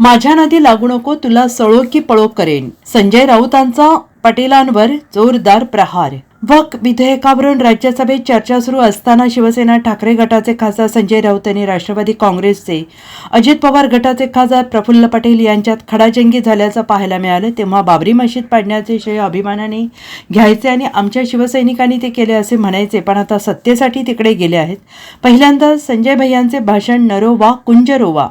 माझ्या नदी लागू नको तुला सळो की पळो करेन. संजय राऊतांचा पटेलांवर जोरदार प्रहार. वक विधेयकावरून राज्यसभेत चर्चा सुरू असताना शिवसेना ठाकरे गटाचे खासदार संजय राऊत यांनी राष्ट्रवादी काँग्रेसचे अजित पवार गटाचे खासदार प्रफुल्ल पटेल यांच्यात खडाजंगी झाल्याचं पाहायला मिळालं. तेव्हा बाबरी मशीद पाडण्याचे श्रेय अभिमानाने घ्यायचे आणि आमच्या शिवसैनिकांनी ते केले असे म्हणायचे पण आता सत्तेसाठी तिकडे गेले आहेत. पहिल्यांदा संजय भैयांचे भाषण नरोवा कुंजरोवा.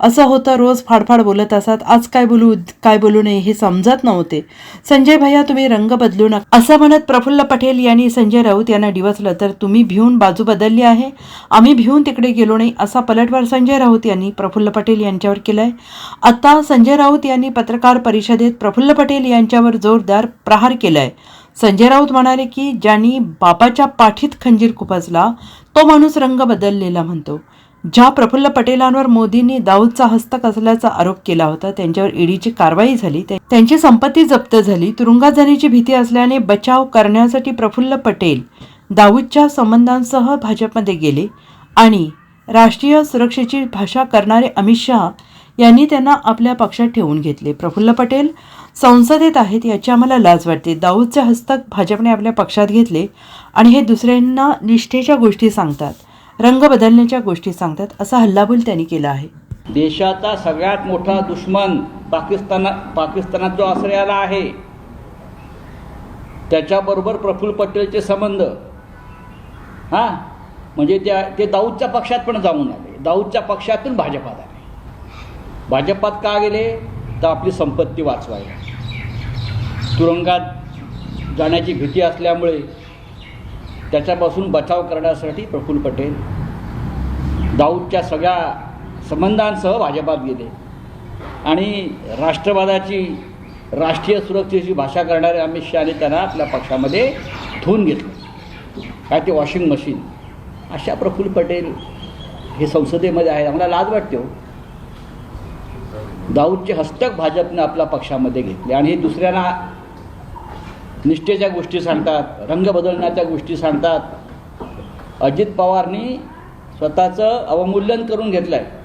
असं होतं रोज फाडफाड बोलत असत. आज काय बोलू काय बोलू नये हे समजत नव्हते. संजय भैया तुम्ही रंग बदलू नका. असं म्हणत प्रफुल्ल पटेल यांनी संजय राऊत यांना डिवचलं तर तुम्ही भिवून बाजू बदलली आहे? आम्ही भिवून तिकडे गेलो नाही असा पलटवार संजय राऊत यांनी प्रफुल्ल पटेल यांच्यावर केलाय. आता संजय राऊत यांनी पत्रकार परिषदेत प्रफुल्ल पटेल यांच्यावर जोरदार प्रहार केलाय. संजय राऊत म्हणाले की ज्यांनी बापाच्या पाठीत खंजीर खुपसला तो माणूस रंग बदललेला म्हणतो. ज्या प्रफुल्ल पटेलांवर मोदींनी दाऊदचा हस्तक असल्याचा आरोप केला होता त्यांच्यावर ईडीची कारवाई झाली त्यांची संपत्ती जप्त झाली तुरुंगात जाण्याची भीती असल्याने बचाव करण्यासाठी प्रफुल्ल पटेल दाऊदच्या संबंधांसह भाजपमध्ये गेले आणि राष्ट्रीय सुरक्षेची भाषा करणारे अमित शहा यांनी त्यांना आपल्या पक्षात ठेवून घेतले. प्रफुल्ल पटेल संसदेत आहेत याची आम्हाला लाज वाटते. दाऊदचे हस्तक भाजपने आपल्या पक्षात घेतले आणि हे दुसऱ्यांना निष्ठेच्या गोष्टी सांगतात. रंग बदलण्याच्या गोष्टी सांगतात असा हल्लाबोल त्यांनी केला आहे. देशाचा सगळ्यात मोठा दुश्मन पाकिस्तान पाकिस्तानात जो आश्रयाला आहे त्याच्याबरोबर प्रफुल्ल पटेलचे संबंध. हां? म्हणजे त्या ते दाऊदच्या पक्षात पण जाऊन आले. दाऊदच्या पक्षातून भाजपात आले. भाजपात का गेले? तर आपली संपत्ती वाचवायला. तुरुंगात जाण्याची भीती असल्यामुळे त्याच्यापासून बचाव करण्यासाठी प्रफुल्ल पटेल दाऊदच्या सगळ्या संबंधांसह भाजपात गेले. आणि राष्ट्रवादाची राष्ट्रीय सुरक्षेची भाषा करणारे अमित शहाने त्यांना आपल्या पक्षामध्ये ठेवून घेतलं. काय ते वॉशिंग मशीन. अशा प्रफुल्ल पटेल हे संसदेमध्ये आहेत. आम्हाला लाज वाटते हो. दाऊदचे हस्तक भाजपने आपल्या पक्षामध्ये घेतले आणि हे दुसऱ्यांना निष्ठेच्या गोष्टी सांगतात रंग बदलण्याच्या गोष्टी सांगतात. अजित पवारनी स्वतःचं अवमूल्यन करून घेतलं आहे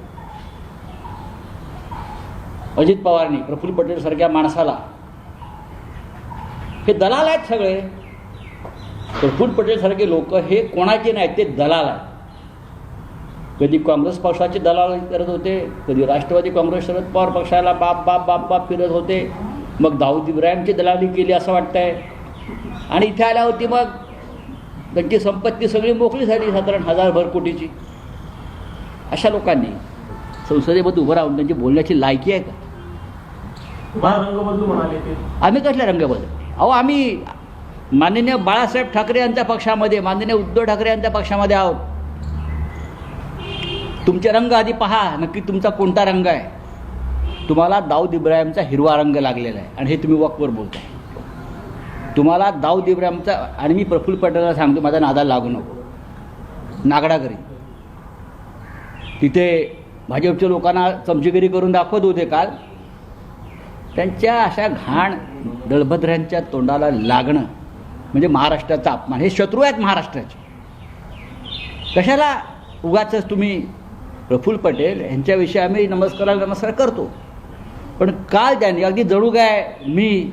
अजित पवारनी प्रफुल्ल पटेलसारख्या माणसाला. हे दलाल आहेत सगळे. प्रफुल्ल पटेलसारखे लोक हे कोणाचे नाहीत ते दलाल आहेत. कधी काँग्रेस पक्षाचे दलाल करत होते कधी राष्ट्रवादी काँग्रेस शरद पवार पक्षाला बाप बाप बाप बाप फिरत होते. मग दाऊद इब्राहिमची दलाली केली असं वाटतंय. आणि इथे आल्या होती मग त्यांची संपत्ती सगळी मोकळी झाली साधारण हजारभर कोटीची अशा लोकांनी संसदेमध्ये उभं राहून त्यांची बोलण्याची लायकी आहे का? आम्ही कसल्या रंग बदल अहो आम्ही माननीय बाळासाहेब ठाकरे यांच्या पक्षामध्ये माननीय उद्धव ठाकरे यांच्या पक्षामध्ये आहोत. तुमचे रंग आधी पहा नक्की तुमचा कोणता रंग आहे? तुम्हाला दाऊद इब्राहिमचा हिरवा रंग लागलेला आहे आणि हे तुम्ही वकवर बोलताय. तुम्हाला दाऊद इब्राहिमचा आणि मी प्रफुल्ल पटेलला सांगतो माझा नादा लागू नको. नागडागरी तिथे भाजपच्या लोकांना चमचेगिरी करून दाखवत होते काल. त्यांच्या अशा घाण दळभद्र्यांच्या तोंडाला लागणं म्हणजे महाराष्ट्राचा अपमान हे शत्रू आहेत महाराष्ट्राचे. कशाला उगाच तुम्ही प्रफुल्ल पटेल यांच्याविषयी आम्ही नमस्काराला नमस्कार करतो? पण काल त्याने अगदी जणू काय मी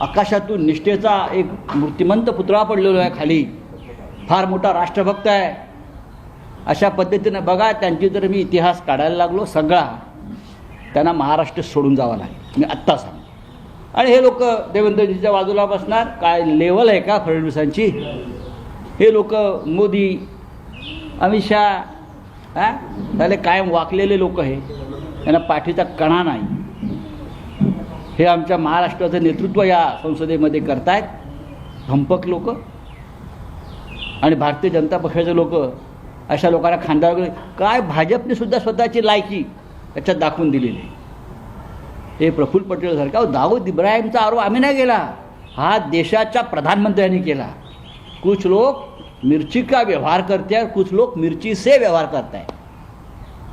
आकाशातून निष्ठेचा एक मूर्तिमंत पुतळा पडलेलो आहे खाली. फार मोठा राष्ट्रभक्त आहे. अशा पद्धतीनं बघा त्यांची जर मी इतिहास काढायला लागलो सगळा त्यांना महाराष्ट्र सोडून जावा लागेल. मी आत्ता सांग आणि हे लोक देवेंद्रजीच्या बाजूला बसणार. काय लेवल आहे का फडणवीसांची? हे लोक मोदी अमित शहा हां? झाले कायम वाकलेले लोक हे. त्यांना पाठीचा कणा नाही. हे आमच्या महाराष्ट्राचं नेतृत्व या संसदेमध्ये करतायत. धंपक लोक आणि भारतीय जनता पक्षाचे लोक अशा लोकांना खांद्यावर काय भाजपने सुद्धा स्वतःची लायकी त्याच्यात दाखवून दिलेली आहे. हे प्रफुल्ल पटेलसारखा दाऊद इब्राहिमचा आरोप आम्ही नाही केला. हा देशाच्या प्रधानमंत्र्यांनी केला. कुछ लोक मिरची का व्यवहार करते कुछ लोक मिरची से व्यवहार करताय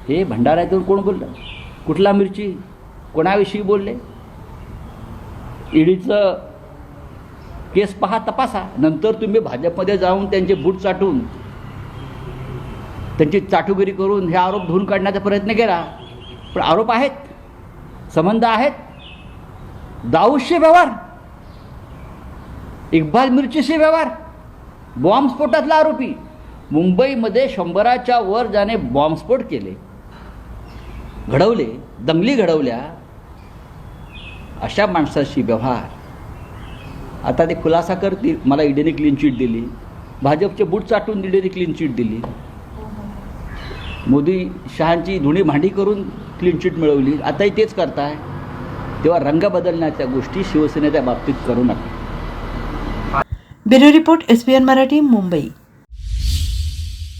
हे भंडाऱ्यातून कोण बोललं? कुठला मिरची? कोणाविषयी बोलले? ईडीचं केस पहा तपासा. नंतर तुम्ही भाजपमध्ये जाऊन त्यांचे बूट चाटून त्यांची चाटुगिरी करून हे आरोप धुवून काढण्याचा प्रयत्न केला. पण आरोप आहेत संबंध आहेत. दाऊदशी व्यवहार इक्बाल मिरचीशी व्यवहार बॉम्बस्फोटातला आरोपी. मुंबईमध्ये शंभराच्या वर ज्याने बॉम्बस्फोट केले घडवले दंगली घडवल्या अशा माणसाशी व्यवहार. आता ते खुलासा करतील मला ईडीने क्लीन चिट दिली. भाजपचे बूट चाटून ईडीने क्लीन चिट दिली. मोदी शहांची धुणी भांडी करून क्लीन चिट मिळवली. आताही तेच करताय. तेव्हा रंग बदलण्याच्या गोष्टी शिवसेनेच्या बाबतीत करू नका. Bureau report SBN Marathi Mumbai.